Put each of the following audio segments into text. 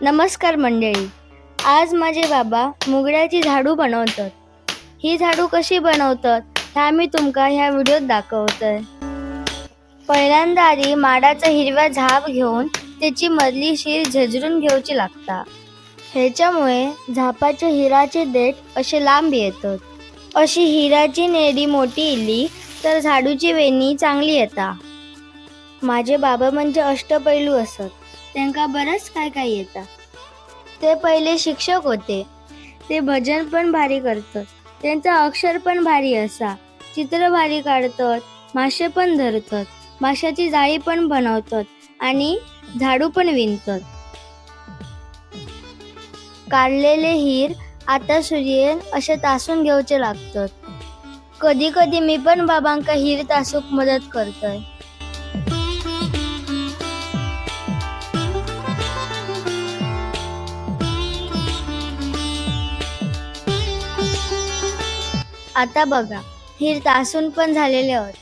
नमस्कार मंडळी. आज माझे बाबा मुगड्याची झाडू बनवतात. ही झाडू कशी बनवतात ह्या मी तुमका ह्या व्हिडिओत दाखवतोय. पहिल्यांदा आधी माडाचा हिरवा झाप घेऊन त्याची मधली शीर झजरून घेऊची लागता. ह्याच्यामुळे झापाच्या हिराचे देठ असे लांब येतात. अशी हिराची नेडी मोठी इली तर झाडूची वेणी चांगली येता. माझे बाबा म्हणजे अष्टपैलू असत. त्यांका बरंच काय काय येतं. ते पहिले शिक्षक होते. ते भजन पण भारी करतात. त्यांचा अक्षर पण भारी असा. चित्र भारी काढतात. मासे पण धरतात. माशाची जाळी पण बनवतात आणि झाडू पण विणतात. काढलेले हिर आता सूर्येन असे तासून घेऊचे लागतात. कधी कधी मी पण बाबांका हिर तासूक मदत करतोय. आता बघा हिर तासून पण झालेले आहेत.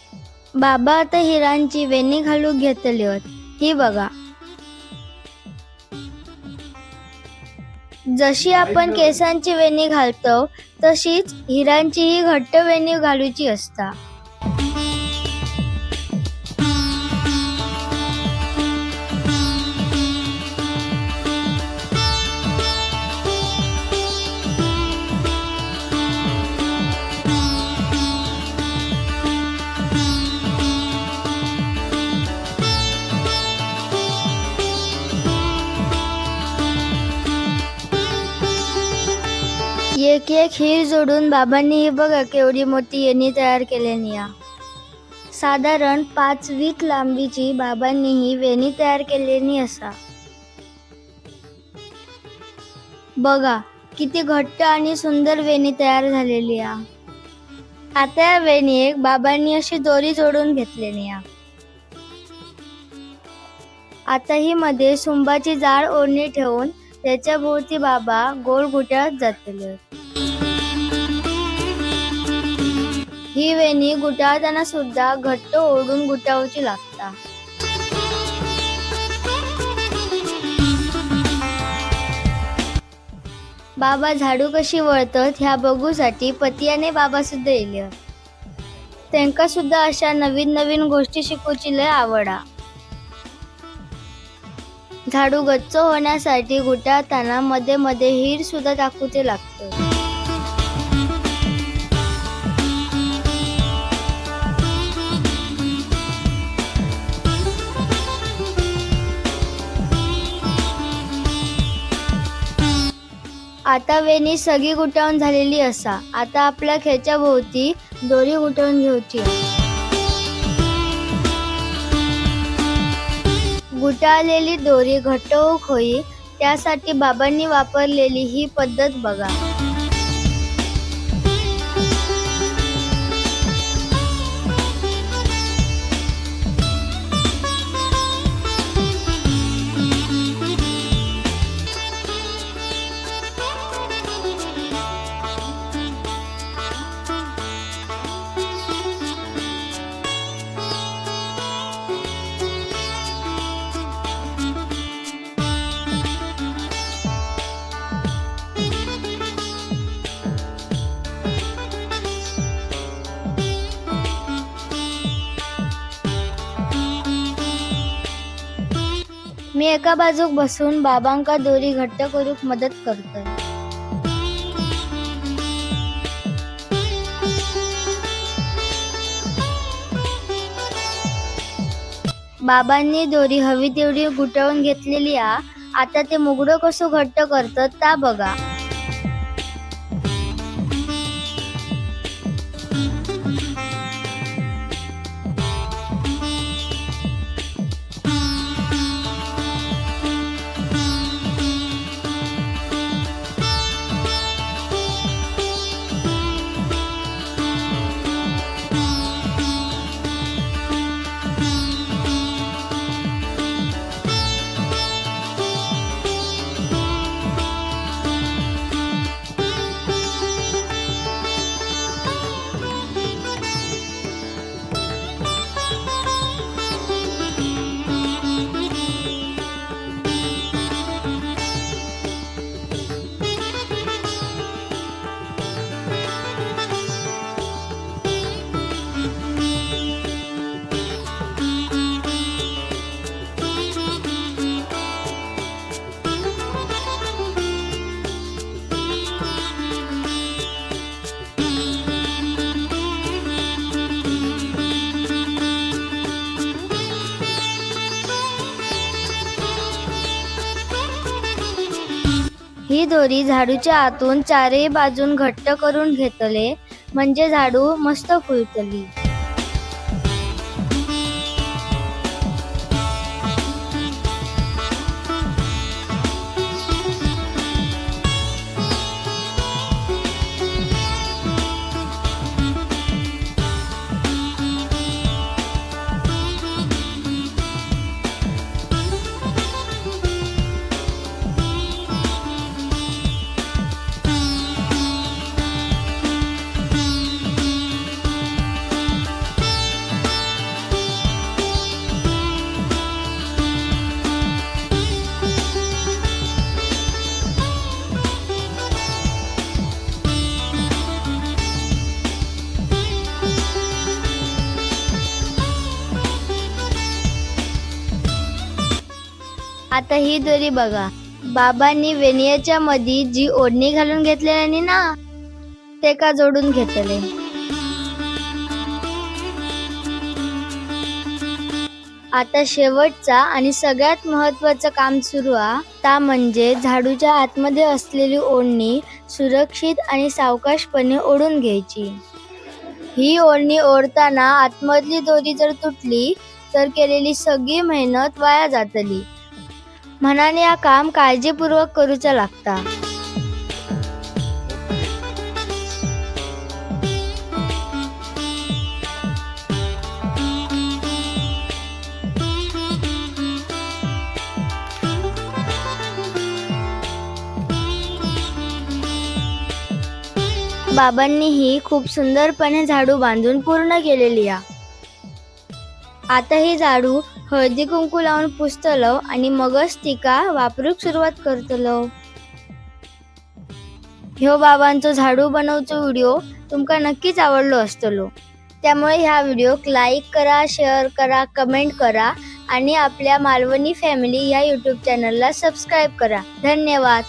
बाबा आता हिरांची वेणी घालून घेतली आहेत. ही बघा. जशी आपण केसांची वेणी घालतो तशीच हिरांची ही घट्ट वेणी घालूची असता. एक एक हिर जोडून बाबांनी ही बघा केवढी मोठी येणी तयार केलेली या. साधारण पाच वीक लांबीची बाबांनी ही वेणी तयार केलेली असा. बघा किती घट्ट आणि सुंदर वेणी तयार झालेली आ आता या वेणीक बाबांनी अशी दोरी जोडून घेतलेली या. आता ही मध्ये सुंबाची जाळ ओढणी ठेवून त्याच्या भोवती बाबा गोल गुट्यात जातले. ही वेणी गुटाळताना सुद्धा घट्ट ओढून गुटावची लागता. बाबा झाडू कशी वळतत ह्या बघूसाठी पतियाने बाबा सुद्धा येले. त्यांका सुद्धा अशा नवीन नवीन गोष्टी शिकूची लय आवडा झाडू गच्च होण्यासाठी गुटाळताना मध्ये मध्ये हिर सुद्धा टाकूचे लागतो. आता वेणी सगळी गुटावून झालेली असा. आता आपल्या खेच्या भोवती दोरी गुटवून घेऊची. गुटाळलेली दोरी घट्ट होई त्यासाठी बाबांनी वापरलेली ही पद्धत बघा. मी एका बाजूक बसून बाबांका दोरी घट्ट करूक मदत करतोय. बाबांनी दोरी हवी तेवढी गुटवून घेतलेली आ आता ते मुगडो कसो घट्ट करतात ता बघा. ही दोरी झाडूच्या आतून चारही बाजून घट्ट करून घेतले म्हणजे झाडू मस्त फुलतली. आता ही दोरी बघा. बाबांनी वेनियाच्या मधी जी ओढणी घालून घेतलेली ना ते का जोडून घेतले आता शेवटचा आणि सगळ्यात महत्वाचं काम सुरू आ ता म्हणजे झाडूच्या आतमध्ये असलेली ओढणी सुरक्षित आणि सावकाशपणे ओढून घ्यायची. ही ओढणी ओढताना आतमधली दोरी जर तुटली तर केलेली सगळी मेहनत वाया जातली. म्हणान हा काम काळजीपूर्वक करूचा लागता. बाबांनी ही खूप सुंदरपणे झाडू बांधून पूर्ण केलेली आता ही झाडू हळदी कुंकू लावून पुसतलो आणि मगच तिका वापरूक सुरुवात करतलो. ह्यो बाबांचो झाडू बनवचो व्हिडिओ तुमका नक्कीच आवडलो असतलो. त्यामुळे ह्या व्हिडिओक लाईक करा शेअर करा कमेंट करा आणि आपल्या मालवणी फॅमिली ह्या यूट्यूब चॅनलला सबस्क्राईब करा. धन्यवाद!